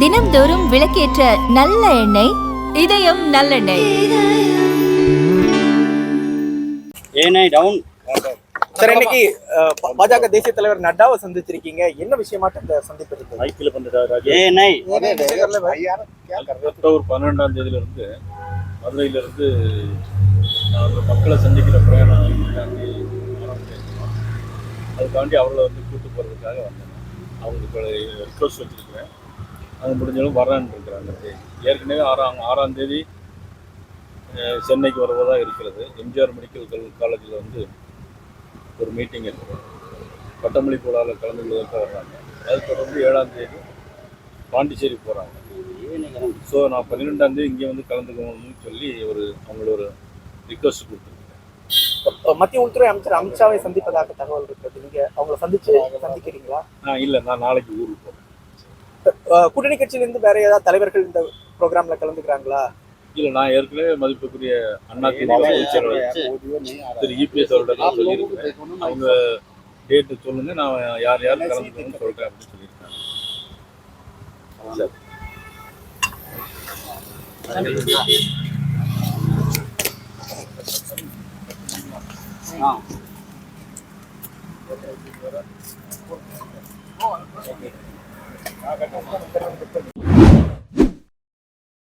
தினம்தோறும் விளக்கேற்ற நல்ல எண்ணெய் இதயம் நல்லெண்ணெய். ஏனை டவுன். சார் இன்னைக்கு பாஜக தேசிய தலைவர் நட்டாவை சந்திச்சிருக்கீங்க. என்ன விஷயமாட்ட இந்த சந்திப்பு இருக்கு? மைக்கில் அக்டோபர் பன்னெண்டாம் தேதியிலிருந்து மதுரையிலிருந்து அந்த மக்களை சந்திக்கிற பிரயாணம் அதுக்காண்டி அவர்களை வந்து கூட்டு போகிறதுக்காக வந்தேன். அவங்களுக்கு ரிக்வஸ்ட் வச்சுருக்கிறேன். அது முடிஞ்சாலும் வரேன்னு இருக்கிறாங்க. ஏற்கனவே ஆறாம் ஆறாம் தேதி சென்னைக்கு வருவதாக இருக்கிறது. எம்ஜிஆர் மெடிக்கல் கல் காலேஜில் வந்து ஒரு மீட்டிங் இருக்குது பட்டமளி விழாவில் கலந்து கொள்வதற்காக வர்றாங்க. அது தொடர்ந்து ஏழாம் தேதி பாண்டிச்சேரி போகிறாங்க ஸோ நான் பன்னிரெண்டாம் தேதி இங்கே வந்து கலந்துக்கணும்னு சொல்லி ஒரு அவங்கள ஒரு ரிக்வஸ்ட் கொடுத்துருக்கேன். மத்திய உள்துறை அமைச்சர் அமித்ஷாவை சந்திப்பதாக தகவல் இருக்கிறது. நீங்க அவங்கள சந்திச்சு சந்திக்கிறீங்களா? இல்லை நான் நாளைக்கு ஊருக்கு போகிறேன் அஹ், கூட்டணி கட்சியிலிருந்து வேற ஏதாவது தலைவர்கள் இந்த ப்ரோக்ராம்ல கலந்துக்கிறாங்களா? இல்லை நான் ஏற்கனவே மதிப்புக்குரிய அண்ணா திரு இபிஎஸ் அவர்கிட்ட நான் சொல்லியிருக்கிறேன் அவங்க டேட்டு சொல்லுங்க நான் யார் யார் கலந்துக்கணும்னு சொல்கிறேன் அப்படின்னு சொல்லியிருக்காங்க. sim. Ah. Bora,